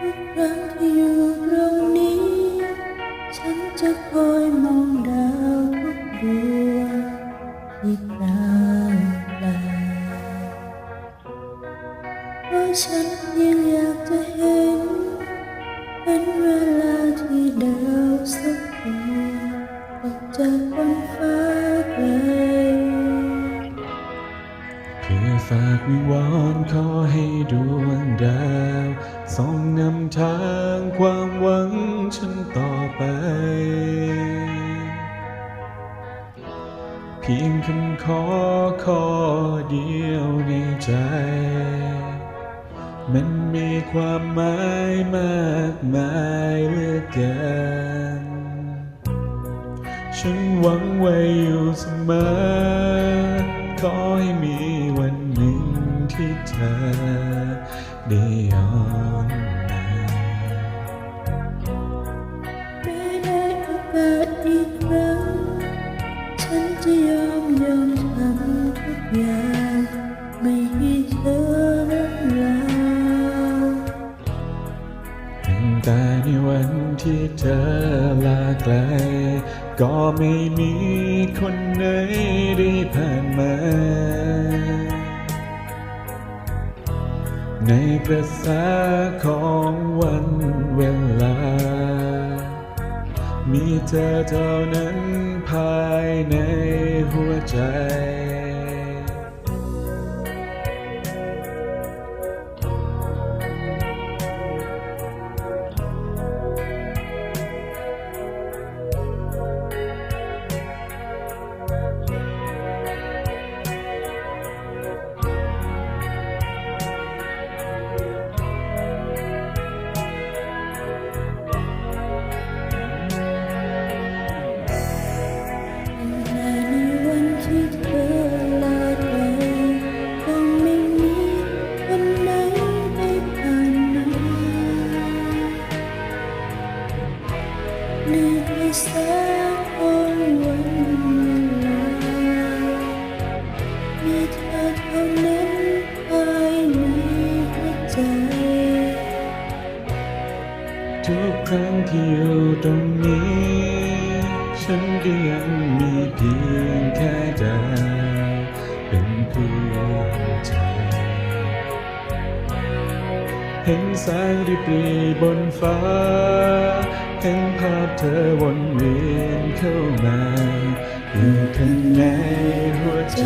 ทุกครั้งที่อยู่ตรงนี้ ฉันจะคอยมองดาวทุกดวงที่กลางไกลเพราะฉันยังอยากจะเห็น เป็นเวลาที่ดา เพื่อฝากวิวอนขอให้ดวงดาวส่องนำทางความหวังฉันต่อไป เพียงคำขอข้อเดียวในใจ มันมีความหมายมากมายเหลือเกิน ฉันหวังไว้อยู่เสมอขอให้ ยาไม่ให้เธอรับลาตั้งแต่ในวันที่เธอลาไกล ก็ไม่มีคนไหนได้ผ่านมา ในกระแสของวันเวลา มีเธอเท่านั้นภายในหัวใจ ในกระแสของวันลามีเธอเท่านั้นภายในหัวใจ ทุกครั้งที่อยู่ตรงนี้ ฉันก็ยังมีเพียงแค่ดาวเป็นเพื่อนใจ เห็นแสงริบหรีบนฟ้า เห็นภาพเธอวนเวียนเข้ามาอยู่ข้างในหัวใจ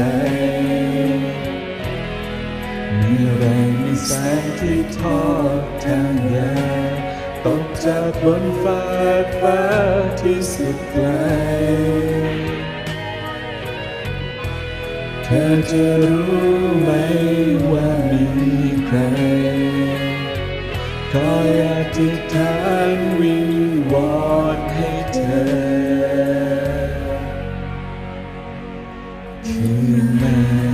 มีแรงมีแสงที่ทอดทางยาตกจากบนฟ้าฟ้าที่สุดไกล เธอจะรู้ไหมว่ามีใคร คอยอธิษฐานวิงวอนให้เธอ คืนมา